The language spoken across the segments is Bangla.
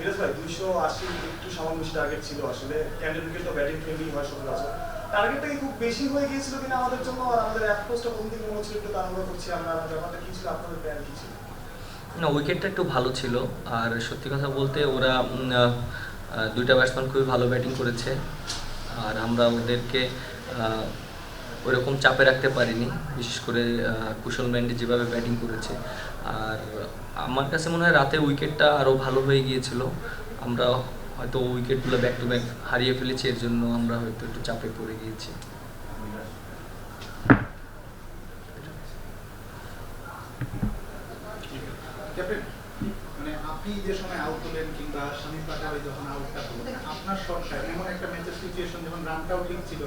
ফিরোজ ভাই, দুইশো আশি একটু সামান্য বেশি টার্গেট ছিল আসলে। উইকেট তো ব্যাটিং ফ্রেন্ডলি হয় সচরাচর টার্গেটটা কি খুব বেশি হয়ে গিয়েছিল কিনা আমাদের জন্য? আর আমাদের অ্যাপ্রোচটা কোন দিকে মনে হচ্ছিল একটু তাড়াহুড়ো করছি আমরা? ব্যাপারটা কি ছিল? আপনাদের প্ল্যান কি ছিল? না উইকেটটা একটু ভালো ছিল। আর সত্যি কথা বলতে ওরা দুইটা ব্যাটসম্যান খুবই ভালো ব্যাটিং করেছে। আর আমরা ওদেরকে ওরকম চাপে রাখতে পারিনি, বিশেষ করে কুশল ম্যান্ডি যেভাবে ব্যাটিং করেছে। আর আমার কাছে মনে হয় রাতে উইকেটটা আরও ভালো হয়ে গিয়েছিল। আমরা হয়তো উইকেটগুলো ব্যাক টু ব্যাক হারিয়ে ফেলেছি, এর জন্য আমরা হয়তো একটু চাপে পড়ে গিয়েছি ক্যাপ্টেন মানে আপনি যে সময় আউট হলেন কিংবা যখন আউটটা হলো মানে আপনার শটটা এমন একটা ম্যাচের সিচুয়েশন যখন রানটাও ঠিক ছিল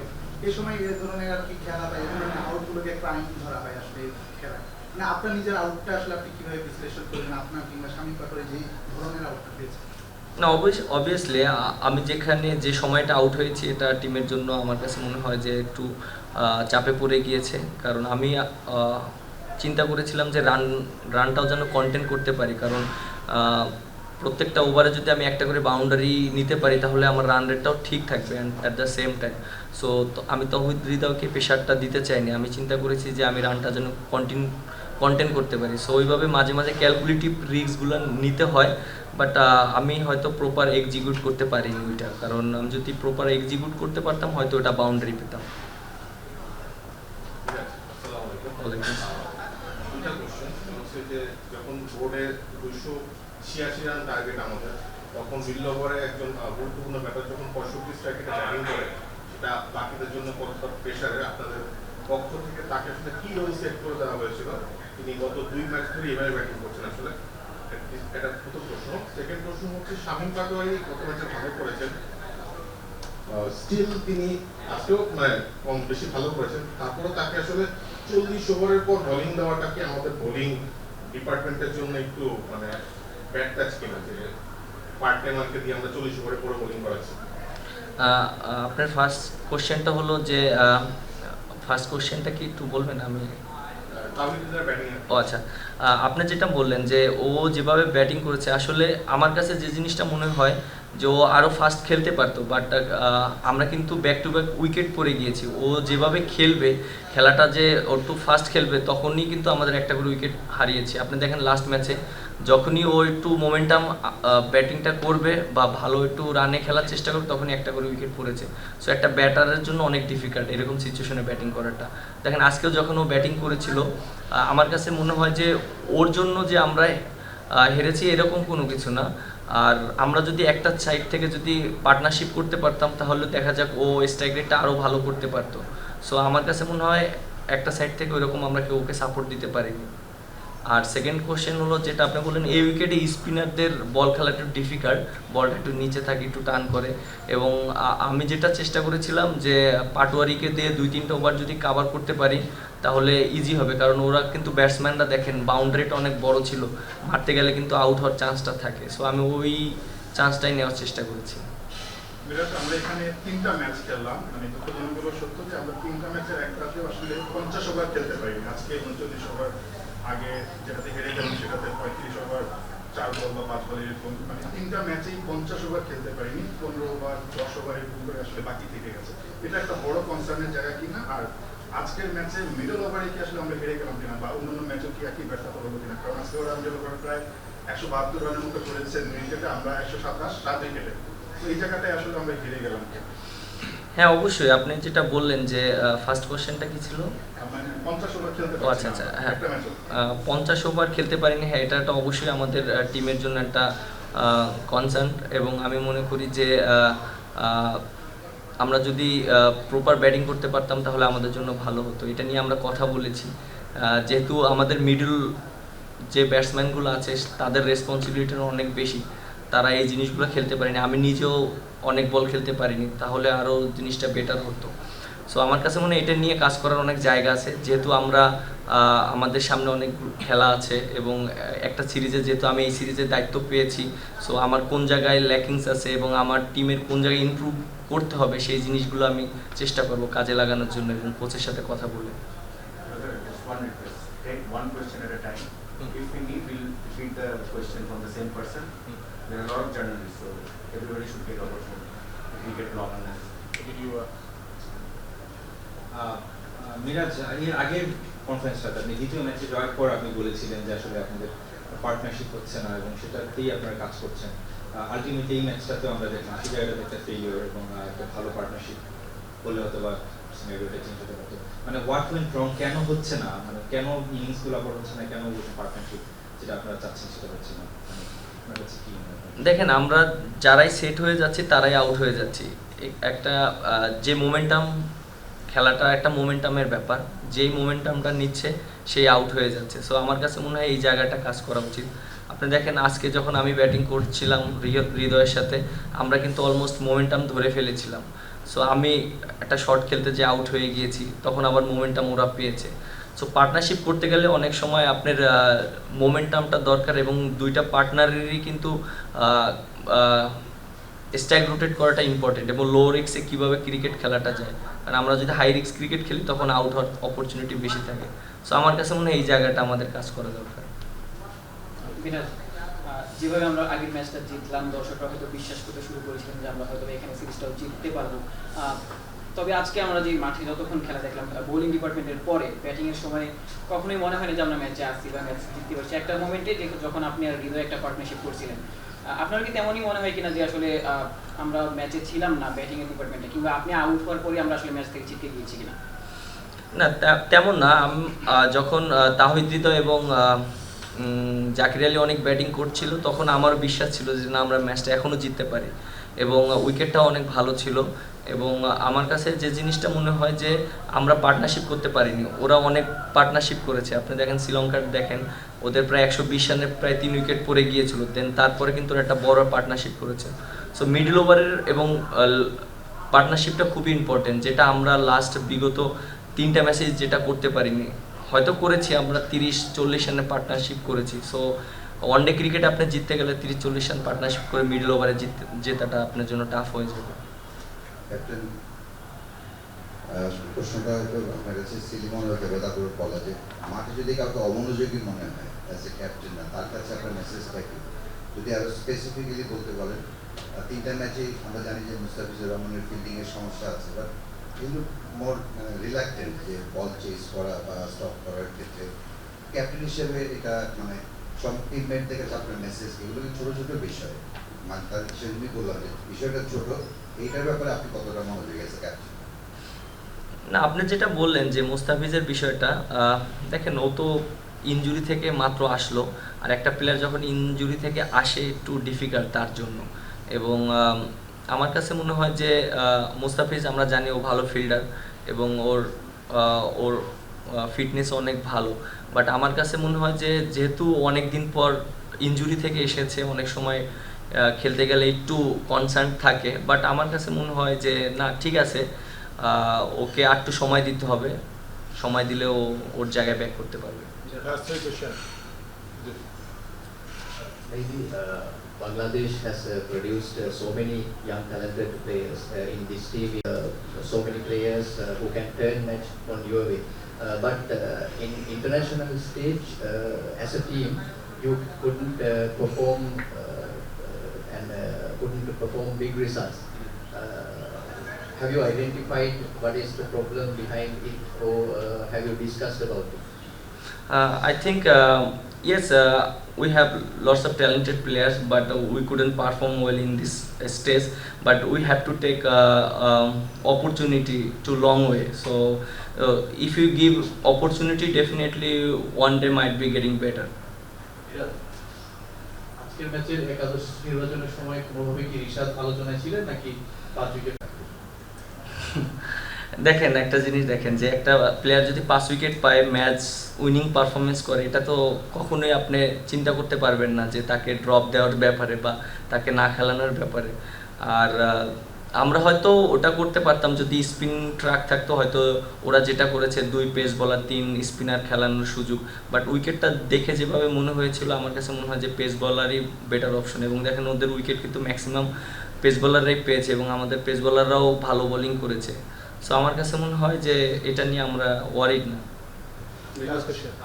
এই সময় ধরনের আর কি খেলা বা ধরনের আউটগুলোকে আইন ধরা হয় আসলে খেলায়। মানে আপনার নিজের আউটটা আসলে আপনি কীভাবে বিশ্লেষণ করলেন, আপনার কিংবা যে ধরনের আউটটা পেয়েছে না অবভিয়াসলি আমি যেখানে যে সময়টা আউট হয়েছি, এটা টিমের জন্য আমার কাছে মনে হয় যে একটু চাপে পড়ে গিয়েছে। কারণ আমি চিন্তা করেছিলাম যে রান রানটাও যেন কন্টেন্ট করতে পারি। কারণ প্রত্যেকটা ওভারে যদি আমি একটা করে বাউন্ডারি নিতে পারি তাহলে আমার রান রেটটাও ঠিক থাকবে and at the same time so আমি তহিদ হৃদয়কে প্রেশারটা দিতে চাইনি। আমি চিন্তা করেছি যে আমি রানটা যেন কন্টিনিউ কন্টেন্ট করতে পারি। সো ওইভাবে মাঝে মাঝে ক্যালকুলেটিভ রিস্কগুলো নিতে হয় বাট আমি হয়তো প্রপার এক্সিকিউট করতে পারিনি ওইটা। কারণ আমি যদি প্রপার এক্সিকিউট করতে পারতাম হয়তো ওটা বাউন্ডারি পেতাম। যখন ছিয়াশি রান টার্গেট আমাদের। তখন মিডল ওভারে একজন গুরুত্বপূর্ণ ব্যাটার যখন পঁয়ষট্টি স্ট্রাইকে ব্যাটিং করে, সেটা বাকিদের জন্য কতটা প্রেশারে আপনাদের পক্ষ থেকে তাকে আসলে কি রোল সেট করে দেওয়া হয়েছিল, তিনি গত দুই ম্যাচ ধরে এভাবে ব্যাটিং করছেন আসলে। এটা প্রথম প্রশ্ন। সেকেন্ড প্রশ্ন হচ্ছে, শামীম পাটোয়ারি গত ম্যাচে ভালো করেছেন। স্টিল তিনি আজকেও মানে কম বেশি ভালো করেছেন। তারপরে তাকে আসলে চল্লিশ ওভারের পর বোলিং দেওয়াটা কি আমাদের বোলিং ডিপার্টমেন্টের জন্য একটু মানে ব্যাড টাচ কিনা? যে পার্ট দিয়ে আমরা চল্লিশ ওভারের পরে বোলিং করাচ্ছি। আহ, আহ, আপনার ফার্স্ট কোশ্চেনটা হলো যে ফার্স্ট কোশ্চেনটা কি একটু বলবেন? আমি ও আচ্ছা। আপনি যেটা বললেন যে ও যেভাবে ব্যাটিং করেছে আসলে আমার কাছে যে জিনিসটা মনে হয় যে ও আরও ফাস্ট খেলতে পারতো বাট আমরা কিন্তু ব্যাক টু ব্যাক উইকেট পড়ে গিয়েছি। ও যেভাবে খেলবে, খেলাটা যে ও একটু ফাস্ট খেলবে, তখনই কিন্তু আমাদের একটা করে উইকেট হারিয়েছি। আপনি দেখেন লাস্ট ম্যাচে যখনই ও একটু মোমেন্টাম ব্যাটিংটা করবে বা ভালো একটু রানে খেলার চেষ্টা করবে, তখনই একটা করে উইকেট পড়েছে। সো একটা ব্যাটারের জন্য অনেক ডিফিকাল্ট এরকম সিচুয়েশনে ব্যাটিং করাটা। দেখেন, আজকেও যখন ও ব্যাটিং করেছিল আমার কাছে মনে হয় যে ওর জন্য যে আমরা হেরেছি এরকম কোনো কিছু না। আর আমরা যদি একটা সাইড থেকে যদি পার্টনারশিপ করতে পারতাম, তাহলে দেখা যাক ও স্ট্রাইক আরও ভালো করতে পারতো। সো আমার কাছে মনে হয় একটা সাইড থেকে ওইরকম আমরা কেউ ওকে সাপোর্ট দিতে পারিনি। আর সেকেন্ড কোশ্চেন হলো যেটা আপনি বললেন, এই উইকেটে স্পিনারদের বল খেলা একটু ডিফিকাল্ট বলটা একটু নিচে থাকে, একটু টান করে। এবং আমি যেটা চেষ্টা করেছিলাম যে পাটোয়ারিকে দিয়ে দুই, তিনটা ওভার যদি কাভার করতে পারি, তাহলে ইজি হবে। কারণ ওরা কিন্তু ব্যাটসম্যানরা দেখেন বাউন্ডারিটা অনেক বড় ছিল। মারতে গেলে কিন্তু আউট হওয়ার চান্সটা থাকে। সো আমি ওই চান্সটাই নেওয়ার চেষ্টা করেছি। আমরা এখানে তিনটা ম্যাচ খেললাম। মানে দুঃখজনকগুলো সত্য যে আমরা তিনটা ম্যাচের একটাতেও আসলে পঞ্চাশ ওভার খেলতে পারিনি। আজকে উনচল্লিশ ওভার আগে যেটাতে হেরে গেলাম সেটাতে পঁয়ত্রিশ ওভার চার বল বা পাঁচ বল এরকম মানে তিনটা ম্যাচেই পঞ্চাশ ওভার খেলতে পারিনি, পনেরো ওভার দশ ওভার এরকম করে আসলে বাকি থেকে গেছে। এটা একটা বড় কনসার্নের জায়গা কিনা? আর আজকের ম্যাচে মিডল ওভারে কি আসলে আমরা হেরে গেলাম কিনা? বা অন্যান্য ম্যাচেও কি একই ব্যর্থতা হলো কিনা? কারণ আজকে ওরা মিডল ওভার প্রায় একশো বাহাত্তর রানের মতো করেছেন উইকেটে আমরা একশো সাতাশ সাত উইকেটে তো এই জায়গাটায় আসলে আমরা হেরে গেলাম। কেন? হ্যাঁ অবশ্যই। আপনি যেটা বললেন যে ফার্স্ট কোশ্চেনটা কি ছিল? ও আচ্ছা আচ্ছা হ্যাঁ। পঞ্চাশ ওভার খেলতে পারিনি। হ্যাঁ এটা একটা অবশ্যই আমাদের টিমের জন্য একটা কনসার্ন এবং আমি মনে করি যে আমরা যদি প্রপার ব্যাটিং করতে পারতাম, তাহলে আমাদের জন্য ভালো হতো। এটা নিয়ে আমরা কথা বলেছি। যেহেতু আমাদের মিডল যে ব্যাটসম্যানগুলো আছে, তাদের রেসপন্সিবিলিটি অনেক বেশি। তারা এই জিনিসগুলো খেলতে পারেনি আমি নিজেও অনেক বল খেলতে পারিনি তাহলে আরও জিনিসটা বেটার হতো সো আমার কাছে মনে হয় এটা নিয়ে কাজ করার অনেক জায়গা আছে যেহেতু আমরা আমাদের সামনে অনেক খেলা আছে এবং একটা সিরিজে যেহেতু আমি এই সিরিজের দায়িত্ব পেয়েছি সো আমার কোন জায়গায় ল্যাকিংস আছে এবং আমার টিমের কোন জায়গায় ইমপ্রুভ করতে হবে সেই জিনিসগুলো আমি চেষ্টা করব কাজে লাগানোর জন্য এবং কোচের সাথে কথা বলে Brother, just one request. Take one question at a time. If we need, we'll repeat the question from the same person. There are a lot of journalists, so everybody should get opportunity. If we get long analysis. Did you, uh, আহ, আহ, মিরাজ এর আগের কনফারেন্সটাতে আপনি দ্বিতীয় ম্যাচে জয়ের পর আপনি বলেছিলেন যে আসলে আপনাদের পার্টনারশিপ হচ্ছে না এবং সেটাতেই আপনারা কাজ করছেন আলটিমেটলি এই ম্যাচটাতেও আমরা দেখলাম জায়গাটাতে একটা ফেলিওর এবং একটা ভালো পার্টনারশিপ হলে হয়তো বা সিনারিওটা চেঞ্জ হতে পারতো মানে হোয়াট ওয়েন্ট রং কেন হচ্ছে না মানে কেন ইনিংসগুলো আবার হচ্ছে না কেন পার্টনারশিপ যেটা আপনারা চাচ্ছেন সেটা হচ্ছে না দেখেন, আমরা যারাই সেট হয়ে যাচ্ছি, তারাই আউট হয়ে যাচ্ছি। একটা যে মোমেন্টাম খেলাটা একটা মোমেন্টামের ব্যাপার, যেই মোমেন্টামটা নিচ্ছে, সেই আউট হয়ে যাচ্ছে। সো আমার কাছে মনে হয় এই জায়গাটা কাজ করা উচিত। আপনি দেখেন, আজকে যখন আমি ব্যাটিং করছিলাম হৃদয়ের সাথে, আমরা কিন্তু অলমোস্ট মোমেন্টাম ধরে ফেলেছিলাম। সো আমি একটা শট খেলতে যে আউট হয়ে গিয়েছি, তখন আবার মোমেন্টাম ওরা পেয়েছে। সো পার্টনারশিপ করতে গেলে অনেক সময় আপনার মোমেন্টামটা দরকার এবং দুইটা পার্টনারেরই কিন্তু স্ট্রাইক রোটেট করাটা ইম্পর্টেন্ট এবং লো রিক্সে কীভাবে ক্রিকেট খেলাটা যায়। কারণ আমরা যদি হাই রিক্স ক্রিকেট খেলি, তখন আউট হওয়ার অপরচুনিটি বেশি থাকে। সো আমার কাছে মনে হয় এই জায়গাটা আমাদের কাজ করা দরকার। যেভাবে আমরা আগের ম্যাচটা জিতলাম, দর্শকরা হয়তো বিশ্বাস করতে শুরু করেছিলেন যে আমরা হয়তো এখানে সিরিজটাও জিততে পারব। তবে আজকে আমরা যে মাঠে যতক্ষণ খেলা দেখলাম বোলিং ডিপার্টমেন্টের পরে ব্যাটিং এর সময় কখনোই মনে হয় না যে আমরা ম্যাচে আসছি বা ম্যাচ জিততে পারছি। একটা মোমেন্টে যখন আপনি আর হৃদয় একটা পার্টনারশিপ করছিলেন আপনার কি তেমনই মনে হয় কিনা যে আসলে আমরা ম্যাচে ছিলাম না ব্যাটিং এর ডিপার্টমেন্টে কিংবা আপনি আউট হওয়ার পরে আমরা আসলে ম্যাচ থেকে জিতে গিয়েছি কিনা? না তেমন না। যখন আহ, তাহিদ হৃদয় এবং জাকির আলী অনেক ব্যাটিং করছিল, তখন আমার বিশ্বাস ছিল যে না, আমরা ম্যাচটা এখনও জিততে পারি। এবং উইকেটটাও অনেক ভালো ছিল। এবং আমার কাছে যে জিনিসটা মনে হয় যে, আমরা পার্টনারশিপ করতে পারিনি। ওরা অনেক পার্টনারশিপ করেছে। আপনি দেখেন, শ্রীলঙ্কার দেখেন, ওদের প্রায় একশো বিশ রানে প্রায় তিন উইকেট পড়ে গিয়েছিল। দেন তারপরে কিন্তু ওরা একটা বড় পার্টনারশিপ করেছে। সো মিডল ওভারের এবং পার্টনারশিপটা খুবই ইম্পর্টেন্ট যেটা আমরা লাস্ট বিগত তিনটা ম্যাচে যেটা করতে পারিনি। হয়তো করেছি আমরা তিরিশ চল্লিশ রানের পার্টনারশিপ করেছি। সো ওয়ান ডে ক্রিকেট আপনি জিততে গেলে তিরিশ চল্লিশ রান পার্টনারশিপ করে মিডল ওভারে জেতাটা আপনার জন্য টাফ হয়ে যাবে। প্রশ্নটা হয়তো বলা যে মাঠে যদি কাউকে অমনোযোগী মনে হয় অ্যাজ এ ক্যাপ্টেন না তার কাছে আপনার মেসেজটা কি? যদি আরও স্পেসিফিক্যালি বলতে আহ, তিনটা ম্যাচেই আমরা জানি যে মুস্তাফিজুর রহমানের ফিল্ডিং এর সমস্যা আছে বাট কিন্তু মোর রিল্যাক্টেন্ট যে বল চেস করা বা স্টপ করার ক্ষেত্রে ক্যাপ্টেন হিসেবে এটা মানে সব টিমমেট থেকে আপনার মেসেজ এগুলো ছোট ছোট বিষয়। মানে তার সেজন্যই বললাম যে বিষয়টা ছোট, এইটার ব্যাপারে আপনি কতটা মনোযোগী আছে ক্যাপ্টেন না, আপনি যেটা বললেন যে মুস্তাফিজের বিষয়টা দেখেন ও তো ইনজুরি থেকে মাত্র আসলো, আর একটা প্লেয়ার যখন ইনজুরি থেকে আসে একটু ডিফিকাল্ট তার জন্য। এবং আমার কাছে মনে হয় যে মুস্তাফিজ আমরা জানি ও ভালো ফিল্ডার এবং ওর ওর ফিটনেস অনেক ভালো। বাট আমার কাছে মনে হয় যে যেহেতু অনেক দিন পর ইনজুরি থেকে এসেছে অনেক সময় খেলতে গেলে একটু কনসার্ন থাকে। বাট আমার কাছে মনে হয় যে না ঠিক আছে ওকে আর একটু সময় দিতে হবে। সময় দিলে ও ওর জায়গায় ব্যাক করতে পারবে। Bangladesh has uh, produced uh, so many young talented players uh, in this team, so many players who can turn match on your way. But in international stage, as a team, you couldn't perform and couldn't perform big results. Have you identified what is the problem behind it, or uh, have you discussed about it? Uh, I think uh, yes, uh, we have lots of talented players, but uh, we couldn't perform well in this uh, stage. But we have to take uh, um, opportunity to long way. So uh, if you give opportunity, definitely one day might be getting better. আজকের ম্যাচের একাদশ নির্বাচনের সময় কোনোভাবে কি রিশাদ আলোচনায় ছিলেন নাকি পাঁচ উইকেট দেখেন, একটা জিনিস দেখেন যে একটা প্লেয়ার যদি পাঁচ উইকেট পায় ম্যাচ উইনিং পারফরমেন্স করে, এটা তো কখনোই আপনি চিন্তা করতে পারবেন না যে তাকে ড্রপ দেওয়ার ব্যাপারে বা তাকে না খেলানোর ব্যাপারে। আর আমরা হয়তো ওটা করতে পারতাম, যদি স্পিন ট্রাক থাকতো, হয়তো ওরা যেটা করেছে, দুই পেস বলার তিন স্পিনার খেলানোর সুযোগ। বাট উইকেটটা দেখে যেভাবে মনে হয়েছিল, আমার কাছে মনে হয় যে পেস বলারই বেটার অপশন এবং দেখেন, ওদের উইকেট কিন্তু ম্যাক্সিমাম পেস বলাররাই পেয়েছে এবং আমাদের পেস বলাররাও ভালো বোলিং করেছে। সো আমার কাছে মনে হয় যে এটা নিয়ে আমরা ওয়ারিড না।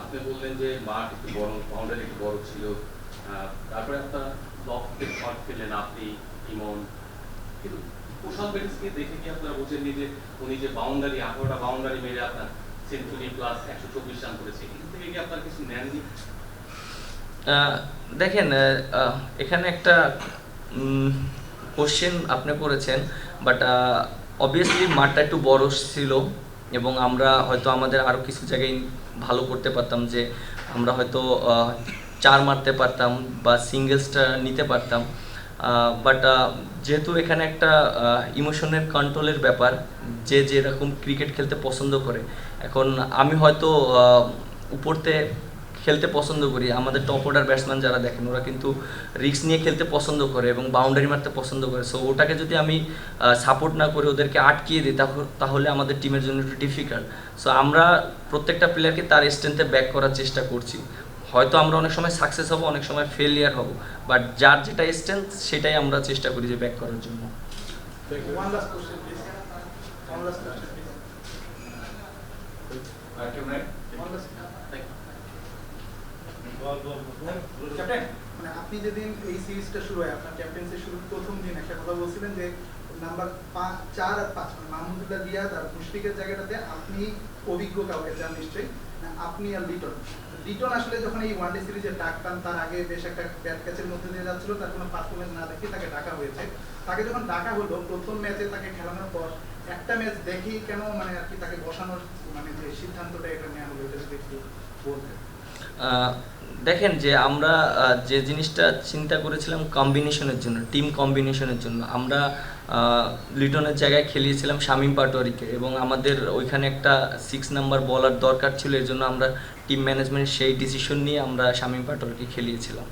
আপনি বললেন যে মাঠ একটু বড় বাউন্ডারি একটু বড় ছিল। তারপরে আপনারা লফটের শট খেলেন আপনি ইমন। কিন্তু কুশল বেরিসকে দেখে কি আপনারা বোঝেননি যে উনি যে বাউন্ডারি আঠারোটা বাউন্ডারি মেরে আপনার সেঞ্চুরি প্লাস একশো চব্বিশ রান করেছে? এখান থেকে কি আপনার কিছু নেননি? দেখেন এখানে একটা কোশ্চেন আপনি করেছেন বাট অবভিয়াসলি মাঠটা একটু বড় ছিল এবং আমরা হয়তো আমাদের আরও কিছু জায়গায় ভালো করতে পারতাম যে আমরা হয়তো চার মারতে পারতাম বা সিঙ্গেলসটা নিতে পারতাম। বাট যেহেতু এখানে একটা ইমোশনের কন্ট্রোলের ব্যাপার, যে যেরকম ক্রিকেট খেলতে পছন্দ করে, এখন আমি হয়তো উপরতে খেলতে পছন্দ করি। আমাদের টপ অর্ডার ব্যাটসম্যান যারা দেখেন ওরা কিন্তু রিস্ক নিয়ে খেলতে পছন্দ করে এবং বাউন্ডারি মারতে পছন্দ করে। সো ওটাকে যদি আমি সাপোর্ট না করে ওদেরকে আটকিয়ে দিই তাহ- তাহলে আমাদের টিমের জন্য একটু ডিফিকাল্ট সো আমরা প্রত্যেকটা প্লেয়ারকে তার স্ট্রেন্থে ব্যাক করার চেষ্টা করছি। হয়তো আমরা অনেক সময় সাকসেস হব অনেক সময় ফেলিয়ার হব বাট যার যেটা স্ট্রেংথ সেটাই আমরা চেষ্টা করি যে ব্যাক করার জন্য। One last question, please. One last question, please. আর কেউ নাই One last- মানে আপনি যেদিন এই সিরিজটা শুরু হয়, আপনার ক্যাপ্টেন্সি শুরুর প্রথম দিন একটা কথা বলছিলেন যে নাম্বার পাঁচ, চার আর পাঁচ মানে মাহমুদুল্লাহ রিয়াদ আর মুশফিকের জায়গাটাতে আপনি অভিজ্ঞ কাউকে চান নিশ্চয়ই আপনি আর লিটন। লিটন আসলে যখন এই ওয়ানডে সিরিজে ডাক পান, তার আগে বেশ একটা ব্যাট ক্যাচের মধ্যে দিয়ে যাচ্ছিল, তার কোনো পারফরমেন্স না দেখে তাকে ডাকা হয়েছে। তাকে যখন ডাকা হলো, প্রথম ম্যাচে তাকে খেলানোর পর একটা ম্যাচ দেখেই কেন মানে আর কি তাকে বসানোর মানে যে সিদ্ধান্তটা এটা নেওয়া হলো, এটা যদি একটু বলতেন। দেখেন যে আমরা যে জিনিসটা চিন্তা করেছিলাম কম্বিনেশনের জন্য টিম কম্বিনেশনের জন্য, আমরা লিটনের জায়গায় খেলিয়েছিলাম শামিম পাটোয়ারিকে এবং আমাদের ওইখানে একটা সিক্স নাম্বার বলার দরকার ছিল, এর জন্য আমরা টিম ম্যানেজমেন্ট সেই ডিসিশন নিয়ে আমরা শামিম পাটোয়ারিকে খেলিয়েছিলাম।